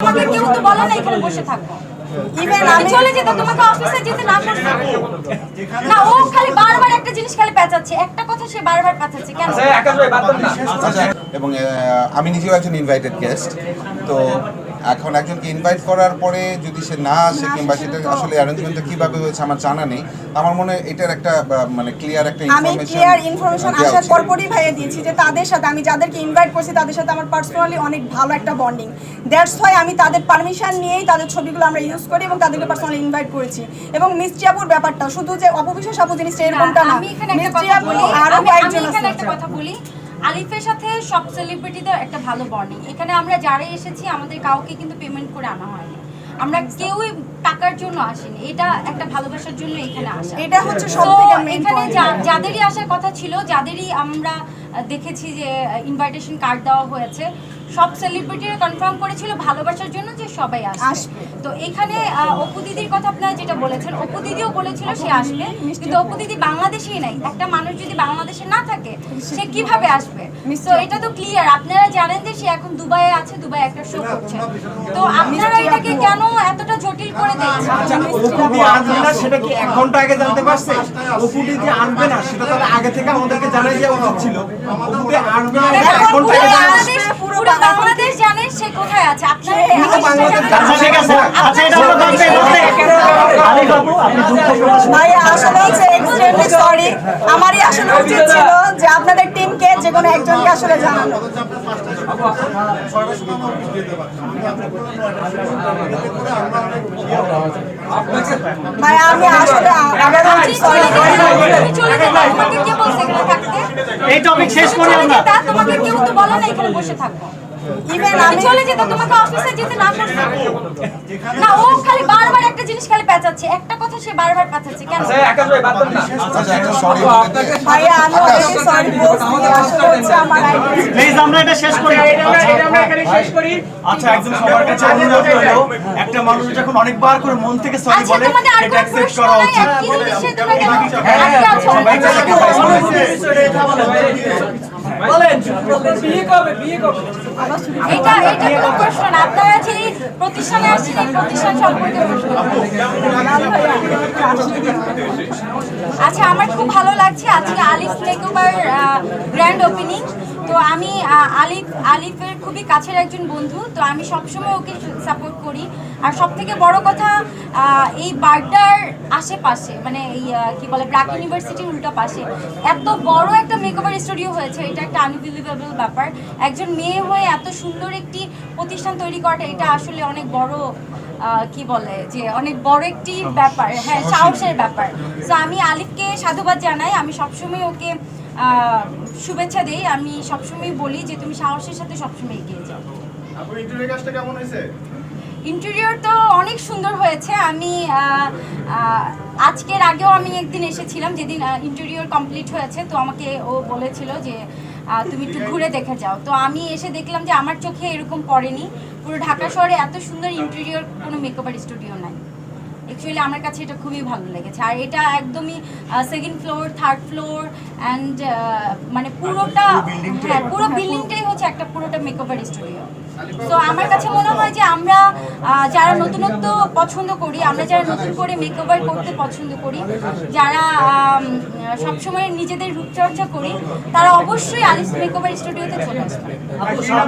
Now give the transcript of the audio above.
তোমাকে কেউ তো বলে না এখানে বসে থাকব ইভেন আমি চলে যেত তোমাকে অফিসে যেতে না করতে না ও খালি বারবার একটা জিনিস খালি পেঁচাচ্ছে। একটা কথা সে বারবার পেঁচাচ্ছে কেন? আচ্ছা, এবং আমি নিজেও একজন ইনভাইটেড গেস্ট তো এখন একজনকে ইনভাইট করার পরে যদি সে না আসে কিংবা সেটা আসলে অ্যারেঞ্জমেন্টটা কীভাবে হয়েছে আমার জানা নেই। আমার মনে হয় এটার একটা মানে ক্লিয়ার একটা আমি ক্লিয়ার ইনফরমেশন আসার পরপরই ভাইয়া দিয়েছি যে তাদের সাথে আমি যাদেরকে ইনভাইট করছি তাদের সাথে আমার পার্সোনালি অনেক ভালো একটা বন্ডিং দ্যাটস হয় আমি তাদের পারমিশন নিয়েই তাদের ছবিগুলো আমরা ইউজ করি এবং তাদেরকে পার্সোনালি ইনভাইট করেছি। এবং মিষ্টি আপুর ব্যাপারটা শুধু যে অপবিশ্বাস আপু জিনিসটা এরকমটা না। আমি এখানে একটা কথা বলি। আরও কয়েকজন এখানে আছে। একটা কথা বলি। আলিফের সাথে সব সেলিব্রিটিদের একটা ভালো বর্নিং এখানে আমরা যারাই এসেছি আমাদের কাউকে কিন্তু পেমেন্ট করে আনা হয়নি। আমরা কেউই টাকার জন্য আসিনি। এটা একটা ভালোবাসার জন্য এখানে আসা। এটা হচ্ছে এখানে যাদেরই আসার কথা ছিল যাদেরই আমরা দেখেছি যে ইনভাইটেশন কার্ড দেওয়া হয়েছে সব সেলিব্রিটিরা কনফার্ম করেছিল ভালোবাসার জন্য যে সবাই আসবে। তো এখানে অপু দিদির কথা আপনারা যেটা বলেছেন অপু দিদিও বলেছিল সে আসবে। কিন্তু অপু দিদি বাংলাদেশেই নাই। একটা মানুষ যদি বাংলাদেশে না থাকে সে কীভাবে আসবে? তো এটা তো ক্লিয়ার আপনারা জানেন যে সে এখন দুবাইয়ে আছে দুবাই একটা শো করছে। তো আপনারা এটাকে কেন এতটা জটিল করে আচ্ছা আসবে না সেটা কি এক ঘণ্টা আগে জানতে পারছে? অপুটি যে আসবে না সেটা তাহলে আগে থেকে আমাদেরকে জানাই দেওয়া উচিত ছিল। অপুটি আসবে না এক ঘণ্টা আগে জানাই- বাংলাদেশ জানে সে কোথায় আছে। আপনারা পুরো এটা বাংলাদেশ জানেন? জানে। ঠিক আছে। আচ্ছা এটা আমরা বলতে বলতে আলী বাবু আপনি দুঃখ প্রকাশ ভাই আসলে এক্সট্রিমলি সরি আমারই আসলে উচিত ছিল যে আপনাদের টিমকে যে কোনো একজনকে আসলে জানানো। ভাই আমি আসলে আপনি সরি চলে যেতে- আপনি চলে যেতে, তোমাকে কে বলছে এখানে থাকতে? এই টপিক শেষ করি আমরা। না এখানে বসে থাকো ইভেন আমি চলে যেত তোমাকে অফিসে যেতে না করতে না ও খালি বারবার একটা জিনিস খালি পেঁচাচ্ছে। একটা কথা সে বারবার পেঁচাচ্ছে কেন? আচ্ছা একটা সরি বলে দিয়ে ভাইয়া আমি অলরেডি সরি বলছি আসলে হচ্ছে আমার প্লিজ আমরা এটা শেষ করি। আচ্ছা একদম সবার কাছে অনুরোধ হলো একটা মানুষ যখন অনেকবার করে মন থেকে সরি আচ্ছা বলে অ্যাকসেপ্ট করা উচিত। তোমরা বিয়ে কবে, বিয়ে তো এটা এটা কোন প্রশ্ন প্রতিষ্ঠানে এই প্রতিষ্ঠান সম্পর্কে আচ্ছা আমার খুব ভালো লাগছে আজকে আলিফ মেকওভার গ্র্যান্ড ওপেনিং তো আমি আলিফ আলিফের খুবই কাছের একজন বন্ধু তো আমি সবসময় ওকে সাপোর্ট করি। আর সব থেকে বড় কথা এই বার্ডার আশেপাশে মানে এই কি বলে ব্র্যাক ইউনিভার্সিটির উল্টা পাশে এত বড় একটা মেকওভার স্টুডিও হয়েছে এটা একটা আনবিলিভেবল ব্যাপার। একজন মেয়ে হয়ে এত সুন্দর একটি প্রতিষ্ঠান তৈরি করাটা এটা আসলে অনেক বড় কি বলে যে অনেক বড় একটি ব্যাপার হ্যাঁ সাহসের ব্যাপার। তো আমি আলিফকে সাধুবাদ জানাই আমি সবসময় ওকে শুভেচ্ছা দেই। আমি সবসময় বলি যে তুমি সাহসের সাথে সবসময় এগিয়ে যাও। ইন্টেরিয়র তো অনেক সুন্দর হয়েছে। আমি আজকের আগেও আমি একদিন এসেছিলাম যেদিন ইন্টেরিয়র কমপ্লিট হয়েছে। তো আমাকে ও বলেছিল যে তুমি একটু ঘুরে দেখে যাও। তো আমি এসে দেখলাম যে আমার চোখে এরকম পড়েনি। পুরো ঢাকা শহরে এত সুন্দর ইন্টেরিয়র কোনো মেকওভার স্টুডিও নাই। অ্যাকচুয়ালি আমার কাছে এটা খুবই ভালো লেগেছে। আর এটা একদমই second floor third floor and মানে পুরোটা হ্যাঁ পুরো বিল্ডিংটাই হচ্ছে একটা পুরোটা মেকওভার স্টুডিও তো আমার কাছে মনে হয় যে আমরা যারা নতুনত্ব পছন্দ করি আমরা যারা নতুন করে মেকওভার করতে পছন্দ করি যারা সবসময় নিজেদের রূপচর্চা করি তারা অবশ্যই আলিস মেকওভার স্টুডিওতে চলে আসবে।